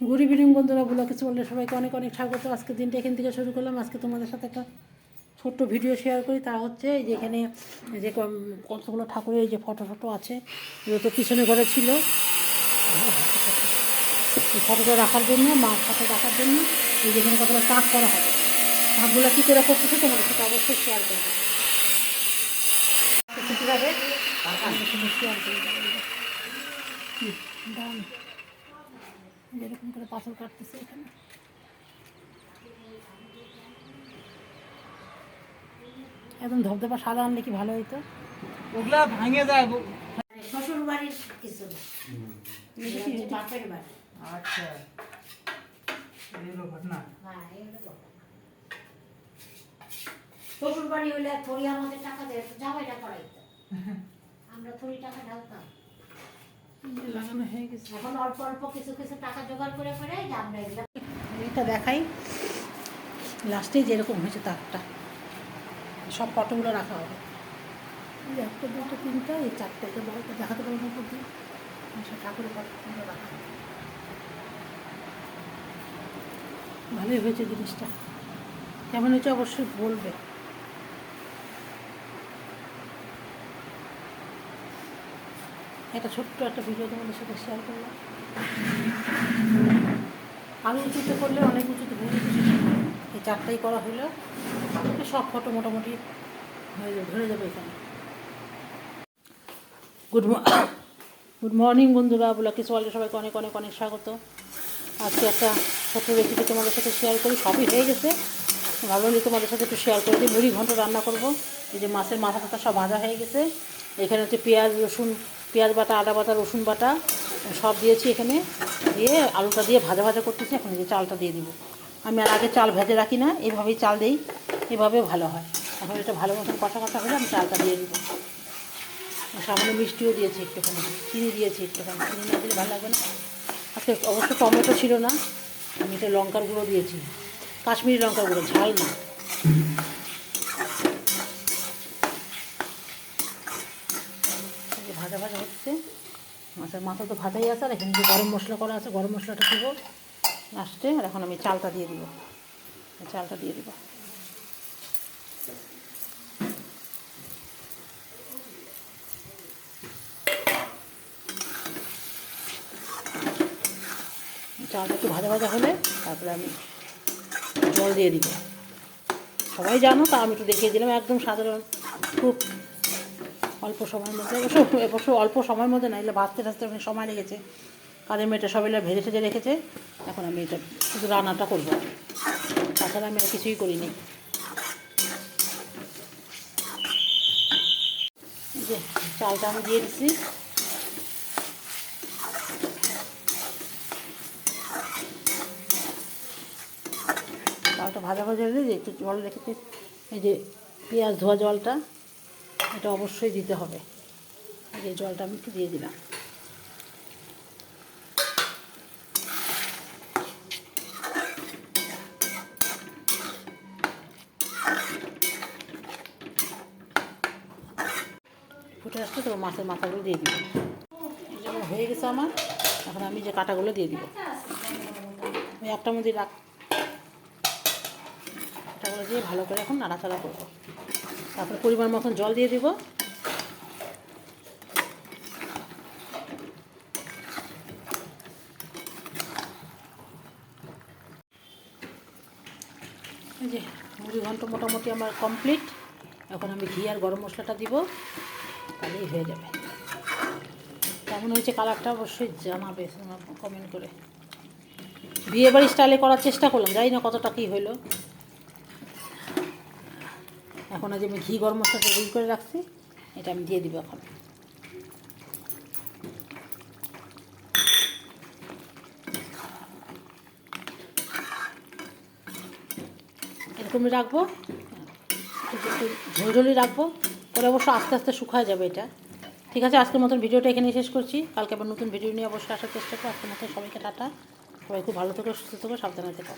Good evening বন্ধুরা ব্লগে চললে সবাইকে অনেক অনেক স্বাগত। আজকে দিনটা এখান থেকে শুরু করলাম। আজকে তোমাদের সাথে একটা ছোট্ট ভিডিও শেয়ার করি। তা হচ্ছে এই যে এখানে এই যে কতগুলো ঠাকুরের এই যে ফটো ফটো আছে এগুলো তো পিছনে ঘরে ছিল। এই ফটোটা রাখার জন্য মার ফটো রাখার জন্য এই যে এখানে কতটা তাক করা হবে তাকগুলো কী করে করতেছে তোমাদের সাথে অবশ্যই শেয়ার করব। শেয়ার করে দেবো হুম, দাম যেরকম করে পাথর কাটতেছে এখানে। একদম ধবধবা সাদা আনলে কি ভালো হইতো? ওগুলা ভাঙে যায় শ্বশুর বাড়ির কিছু বাপের বাড়ি। আচ্ছা। ঘটনা। হ্যাঁ এই হলো ঘটনা। শ্বশুর বাড়ি হলে থরি আমাদের টাকা দেয় জামাইটা করাইতো আমরা থরি টাকা ঢালতাম। লাগানো হয়ে গেছে এখন অল্প অল্প কিছু কিছু টাকা জোগাড় করে আমরা দেখাই। লাস্টে যেরকম হয়েছে তারটা। সব ফটোগুলো রাখা হবে। এই একটা, দুটো, তিনটা, এই চারটে এটা বড়টা দেখাতে পারব না প্রতি সব ঠাকুরের রাখা ভালোই হয়েছে জিনিসটা। কেমন হয়েছে অবশ্যই বলবে। একটা ছোট্ট একটা ভিডিও তোমাদের সাথে শেয়ার করলাম। আমি উঁচুতে করলে অনেক উঁচুতে যেত এই চারটাই করা হলো সব ফটো মোটামুটি হয়ে যাবে, ধরে যাবে এখানে। গুড গুড মর্নিং বন্ধুরা, ব্লকে সোয়ালে সবাইকে অনেক অনেক অনেক স্বাগত। আজকে একটা ছোট্ট রেসিপি তোমাদের সাথে শেয়ার করি। সবই হয়ে গেছে। ভাবলাম যে তোমাদের সাথে একটু শেয়ার করে দিই। মুড়ি ঘন্ট রান্না করব। এই যে মাছের মাথা টাথা সব ভাজা হয়ে গেছে। এখানে হচ্ছে পেঁয়াজ, রসুন পেঁয়াজ বাটা, আদা বাটা, রসুন বাটা, সব দিয়েছি এখানে। দিয়ে আলুটা দিয়ে ভাজা ভাজা করতেছি, এখন যে চালটা দিয়ে দিব। আমি আর আগে চাল ভেজে রাখি না এইভাবেই চাল দিই, এভাবে ভালো হয়। এখন এটা ভালো মতন কষা কষা হলে আমি চালটা দিয়ে দিব। সামান্য মিষ্টিও দিয়েছি একটুখানি, চিনি দিয়েছি একটুখানি। চিনি না দিলে ভালো লাগবে না। আজকে অবশ্য টমেটো ছিল না, আমি এটা লঙ্কার গুঁড়ো দিয়েছি। কাশ্মীরি লঙ্কার গুঁড়ো, ঝাল না এই যে ভাজা ভাজা হচ্ছে। মাছের মাথা তো ভাজাই আছে, আর এখানে যে গরম মশলা করা আছে, গরম মশলাটা দিব লাস্টে, আর এখন আমি চালটা দিয়ে দিব। চালটা দিয়ে দিব। চালটা একটু ভাজা ভাজা হলে তারপরে আমি জল দিয়ে দিব। সবাই জানো, তা আমি একটু দেখিয়ে দিলাম, একদম সাধারণ খুব অল্প সময়ের মধ্যে। অবশ্য অবশ্য অল্প সময়ের মধ্যে না এগুলো ভাজতে ভাজতে অনেক সময় লেগেছে। কাজের মেয়েটা সবাই এগুলো ভেজে টেজে রেখেছে। এখন আমি এটা শুধু রান্নাটা করব। তাছাড়া আমি আর কিছুই করিনি। যে চালটা আমি দিয়ে দিচ্ছি। চালটা ভাজা ভাজা হলে একটু জল রেখেছি। এই যে পেঁয়াজ ধোয়া জলটা। এটা অবশ্যই দিতে হবে। এই জলটা আমি একটু দিয়ে দিলাম। ফুটে আসছে, তো মাছের মাথাগুলো দিয়ে দিব যেমন হয়ে গেছে আমার, এখন আমি যে কাটাগুলো দিয়ে দিব। একটা মধ্যে রাখ কাটাগুলো দিয়ে ভালো করে এখন নাড়াচাড়া করব। তারপরে পরিমাণ মতন জল দিয়ে দিব। যে মুড়ি ঘন্ট মোটামুটি আমার কমপ্লিট। এখন আমি ঘি আর গরম মশলাটা দিব, তাহলেই হয়ে যাবে। কেমন হয়েছে কালারটা অবশ্যই জানাবে কমেন্ট করে। বিয়ে বাড়ি স্টাইলে করার চেষ্টা করলাম, জানি না কতটা কী হইল এখন যে আমি ঘি গরম মশলাটা রেডি করে রাখছি, এটা আমি দিয়ে দিব এখন। এরকমই রাখব ঝোলঝোলি রাখব, পরে অবশ্য আস্তে আস্তে শুকায় যাবে এটা। ঠিক আছে, আজকের মতন ভিডিওটা এখানেই শেষ করছি। কালকে আবার নতুন ভিডিও নিয়ে অবশ্যই আসার চেষ্টা করব। আজকের মতন সবাইকে টাটা। সবাই খুব ভালো থেকো, সুস্থ থেকো, সাবধানে থেকো।